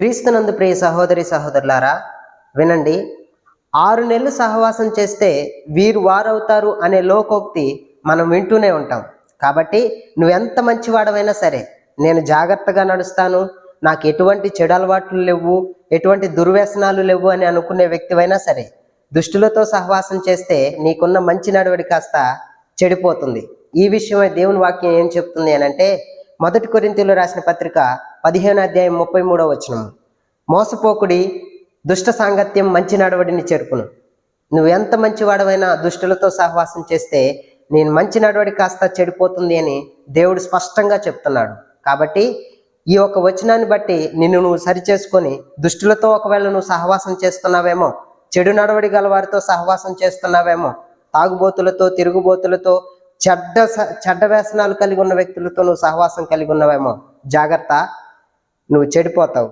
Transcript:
క్రీస్తునందు ప్రియ సహోదరి సహోదరులారా వినండి. ఆరు నెలలు సహవాసం చేస్తే వీరు వారవుతారు అనే లోకోక్తి మనం వింటూనే ఉంటాం. కాబట్టి నువ్వెంత మంచివాడవైనా సరే నేను జాగ్రత్తగా నడుస్తాను. నాకు ఎటువంటి చెడు అలవాట్లు లేవు ఎటువంటి దుర్వ్యసనాలు లేవు అని అనుకునే వ్యక్తివైనా సరే దుష్టులతో సహవాసం చేస్తే నీకున్న మంచి నడవడి కాస్త చెడిపోతుంది. ఈ విషయమై దేవుని వాక్యం ఏం చెప్తుంది అని అంటే మొదటి కొరింతలో రాసిన పత్రిక పదిహేను అధ్యాయం ముప్పై మూడో వచనం. మోసపోకుడి దుష్ట సాంగత్యం మంచి నడవడిని చేరుకును. నువ్వు ఎంత మంచివాడవైనా దుష్టులతో సహవాసం చేస్తే నేను మంచి నడవడి కాస్త చెడిపోతుంది అని దేవుడు స్పష్టంగా చెప్తున్నాడు. కాబట్టి ఈ యొక్క వచనాన్ని బట్టి నిన్ను నువ్వు సరిచేసుకొని దుష్టులతో ఒకవేళ నువ్వు సహవాసం చేస్తున్నావేమో చెడు నడవడి గల వారితో సహవాసం చేస్తున్నావేమో తాగుబోతులతో తిరుగుబోతులతో చెడ్డ స- చెడ్డ వ్యసనాలు కలిగి ఉన్న వ్యక్తులతో నువ్వు సహవాసం కలిగి ఉన్నావేమో జాగ్రత్త. నువ్వు చెడిపోతావు.